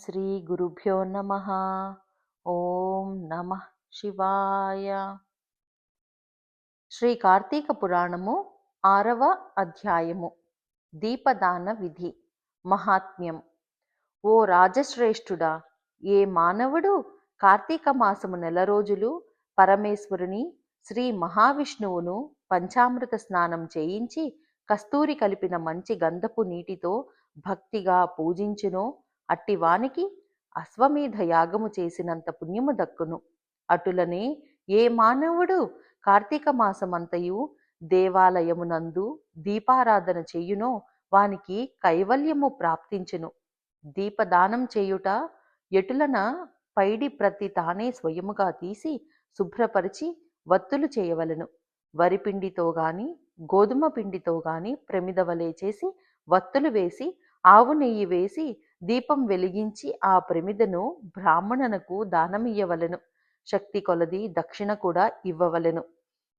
శ్రీ గురుభ్యో నమ. ఓం నమ శివాయ. శ్రీ కార్తీక పురాణము ఆరవ అధ్యాయము. దీపదాన విధి. మహాత్మ్యం. ఓ రాజశ్రేష్ఠుడా ఏ మానవుడు కార్తీక మాసము నెల రోజులు పరమేశ్వరుని శ్రీ మహావిష్ణువును పంచామృత స్నానం చేయించి కస్తూరి కలిపిన మంచి గంధపు నీటితో భక్తిగా పూజించునో అట్టివానికి అశ్వమేధ యాగము చేసినంత పుణ్యము దక్కును. అటులనే ఏ మానవుడు కార్తీక మాసమంతయు దేవాలయమునందు దీపారాధన చేయునో వానికి కైవల్యము ప్రాప్తించును. దీపదానం చేయుట ఎటులన పైడి ప్రతి తానే స్వయముగా తీసి శుభ్రపరిచి వత్తులు చేయవలెను. వరిపిండితో గాని గోధుమ పిండితో గాని ప్రమిదవలే చేసి వత్తులు వేసి ఆవు నెయ్యి వేసి దీపం వెలిగించి ఆ ప్రమిదను బ్రాహ్మణునకు దానమియ్యవలెను శక్తి కొలది దక్షిణ కూడా ఇవ్వవలెను.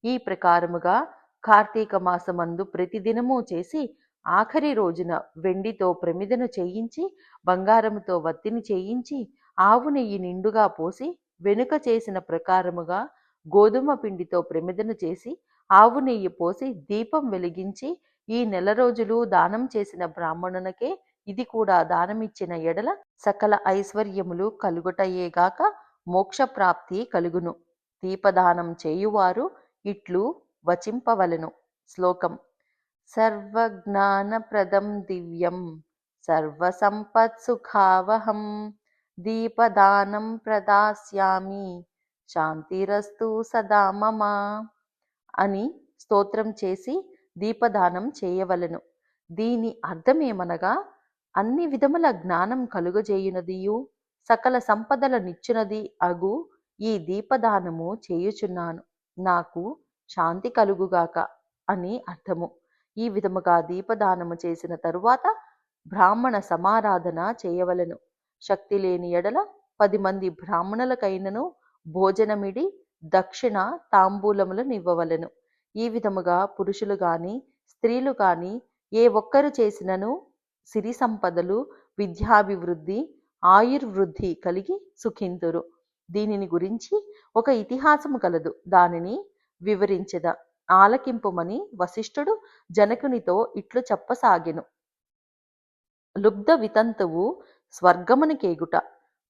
ఈ ప్రకారముగా కార్తీక మాసమందు ప్రతిదినము చేసి ఆఖరి రోజున వెండితో ప్రమిదను చేయించి బంగారముతో వత్తిని చేయించి ఆవు నెయ్యి నిండుగా పోసి వెనుక చేసిన ప్రకారముగా గోధుమ పిండితో ప్రమిదను చేసి ఆవు నెయ్యి పోసి దీపం వెలిగించి ఈ నెల రోజులు దానం చేసిన బ్రాహ్మణునకే ఇది కూడా దానమిచ్చిన ఎడల సకల ఐశ్వర్యములు కలుగుటయేగాక మోక్షప్రాప్తి కలుగును. దీపదానం చేయువారు ఇట్లు వచింపవలెను. శ్లోకం. సర్వజ్ఞానప్రదం దివ్యం సర్వసంపత్సుఖావహం దీపదానం ప్రదాస్యామి శాంతిరస్తు సదా మమ అని స్తోత్రం చేసి దీపదానం చేయవలెను. దీని అర్థమేమనగా అన్ని విధముల జ్ఞానం కలుగజేయునదియు సకల సంపదల నిచ్చునది అగు ఈ దీపదానము చేయుచున్నాను. నాకు శాంతి కలుగుగాక అని అర్థము. ఈ విధముగా దీపదానము చేసిన తరువాత బ్రాహ్మణ సమారాధన చేయవలెను. శక్తి లేని ఎడల పది మంది బ్రాహ్మణులకైనను భోజనమిడి దక్షిణ తాంబూలములు ఇవ్వవలెను ఈ విధముగా పురుషులు గాని స్త్రీలు గాని ఏ ఒక్కరు చేసినను సిరి సంపదలు విద్యాభివృద్ధి ఆయుర్వృద్ధి కలిగి సుఖింతురు. దీనిని గురించి ఒక ఇతిహాసము కలదు. దానిని వివరించద. ఆలకింపుమని వశిష్ఠుడు జనకునితో ఇట్లు చెప్పసాగెను. లుబ్ధ వితంతువు స్వర్గమునికేగుట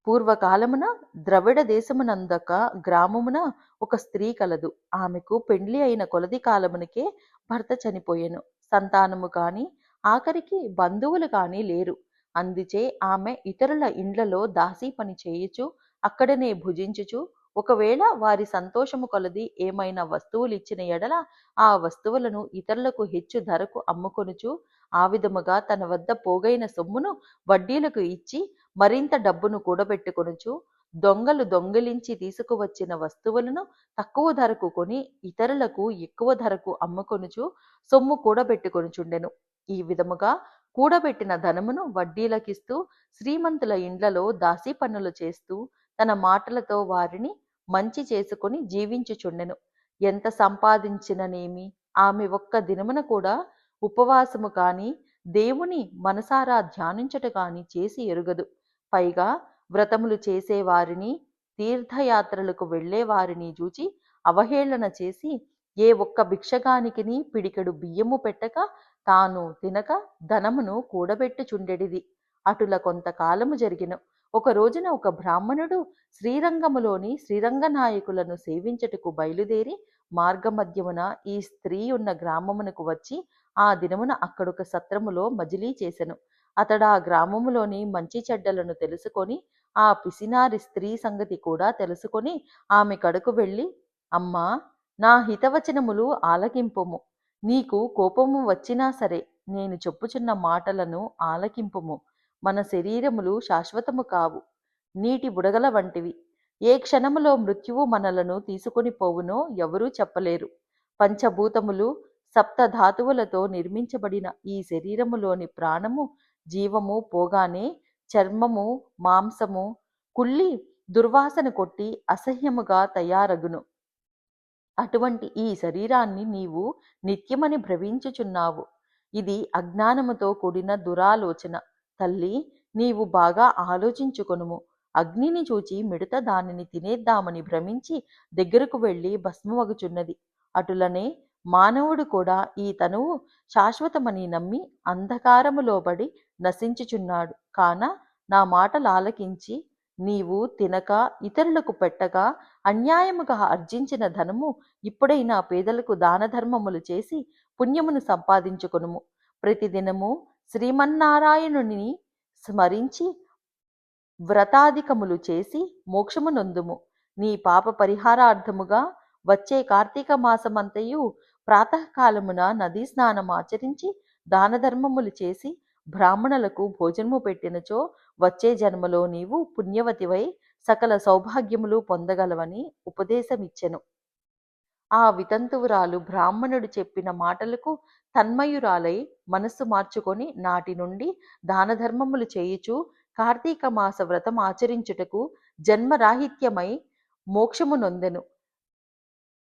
పూర్వకాలమున ద్రవిడ దేశమునందక గ్రామమున ఒక స్త్రీ కలదు. ఆమెకు పెండ్లి అయిన కొలది కాలమునకే భర్త చనిపోయెను. సంతానము కాని ఆఖరికి బంధువులు కానీ లేరు. అందుచే ఆమె ఇతరుల ఇండ్లలో దాసీ పని చేయుచు అక్కడనే భుజించుచు ఒకవేళ వారి సంతోషము కొలది ఏమైనా వస్తువులు ఇచ్చిన ఎడల ఆ వస్తువులను ఇతరులకు హెచ్చు ధరకు అమ్ముకొనుచు ఆ విధముగా తన వద్ద పోగైన సొమ్మును వడ్డీలకు ఇచ్చి మరింత డబ్బును కూడబెట్టుకొనుచు దొంగలు దొంగిలించి తీసుకువచ్చిన వస్తువులను తక్కువ ధరకు కొని ఇతరులకు ఎక్కువ ధరకు అమ్ముకొనుచు సొమ్ము కూడబెట్టుకొనుచుండెను. ఈ విధముగా కూడబెట్టిన ధనమును వడ్డీలకిస్తూ శ్రీమంతుల ఇండ్లలో దాసీ పనులు చేస్తూ తన మాటలతో వారిని మంచి చేసుకుని జీవించుచుండెను. ఎంత సంపాదించిననేమి ఆమె ఒక్క దినమున కూడా ఉపవాసము కాని దేవుని మనసారా ధ్యానించట కాని చేసి ఎరుగదు. పైగా వ్రతములు చేసేవారిని తీర్థయాత్రలకు వెళ్ళేవారిని చూచి అవహేళన చేసి ఏ ఒక్క భిక్షగానికిని పిడికెడు బియ్యము పెట్టక తాను తినక ధనమును కూడబెట్టుచుండెడిది. అటుల కొంతకాలము జరిగిన. ఒక రోజున ఒక బ్రాహ్మణుడు శ్రీరంగములోని శ్రీరంగ నాయకులను సేవించటకు బయలుదేరి మార్గమధ్యమున ఈ స్త్రీ ఉన్న గ్రామమునకు వచ్చి ఆ దినమున అక్కడొక సత్రములో మజిలీ చేసెను. అతడు ఆ గ్రామములోని మంచి చెడ్డలను తెలుసుకొని ఆ పిసినారి స్త్రీ సంగతి కూడా తెలుసుకొని ఆమె కడుకు వెళ్ళి అమ్మా నా హితవచనములు ఆలకింపుము. నీకు కోపము వచ్చినా సరే నేను చెప్పుచున్న మాటలను ఆలకింపుము. మన శరీరములు శాశ్వతము కావు. నీటి బుడగల వంటివి. ఏ క్షణములో మృత్యువు మనలను తీసుకొని పోవునో ఎవరూ చెప్పలేరు. పంచభూతములు సప్తధాతువులతో నిర్మించబడిన ఈ శరీరములోని ప్రాణము జీవము పోగానే చర్మము మాంసము కుళ్ళి దుర్వాసన కొట్టి అసహ్యముగా తయారగును. అటువంటి ఈ శరీరాన్ని నీవు నిత్యమని భ్రవించుచున్నావు. ఇది అజ్ఞానముతో కూడిన దురాలోచన. తల్లి నీవు బాగా ఆలోచించుకొనుము. అగ్నిని చూచి మిడత దానిని తినేద్దామని భ్రమించి దగ్గరకు వెళ్ళి భస్మమగుచున్నది. అటులనే మానవుడు కూడా ఈ తనువు శాశ్వతమని నమ్మి అంధకారములోబడి నశించుచున్నాడు. కాన నా మాటలు ఆలకించి నీవు తినక ఇతరులకు పెట్టగా అన్యాయముగా ఆర్జించిన ధనము ఇప్పుడైనా పేదలకు దాన ధర్మములు చేసి పుణ్యమును సంపాదించుకొనుము. ప్రతిదినము శ్రీమన్నారాయణుని స్మరించి వ్రతాధికములు చేసి మోక్షము నొందుము. నీ పాప పరిహారార్థముగా వచ్చే కార్తీక మాసమంతయు ప్రాతకాలమున నదీ స్నానం ఆచరించి దానధర్మములు చేసి బ్రాహ్మణులకు భోజనము పెట్టినచో వచ్చే జన్మలో నీవు పుణ్యవతివై సకల సౌభాగ్యములు పొందగలవని ఉపదేశమిచ్చెను. ఆ వితంతువురాలు బ్రాహ్మణుడు చెప్పిన మాటలకు తన్మయురాలై మనస్సు మార్చుకొని నాటి నుండి దానధర్మములు చేయుచు కార్తీక మాస వ్రతం ఆచరించుటకు జన్మరాహిత్యమై మోక్షము నొందెను.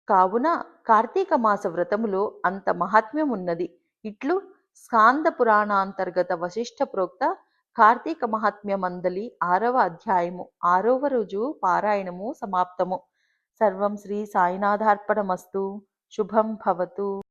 కావున కార్తీక మాస వ్రతములో అంత మహాత్మ్యం ఉన్నది ఇట్లు స్కాంద పురాణాంతర్గత వశిష్ఠ ప్రోక్త కార్తీక మహాత్మ్య మందలి ఆరవ అధ్యాయము ఆరవ రోజు పారాయణము సమాప్తము. సర్వం శ్రీ సాయినాథార్పణమస్తు. శుభం భవతు.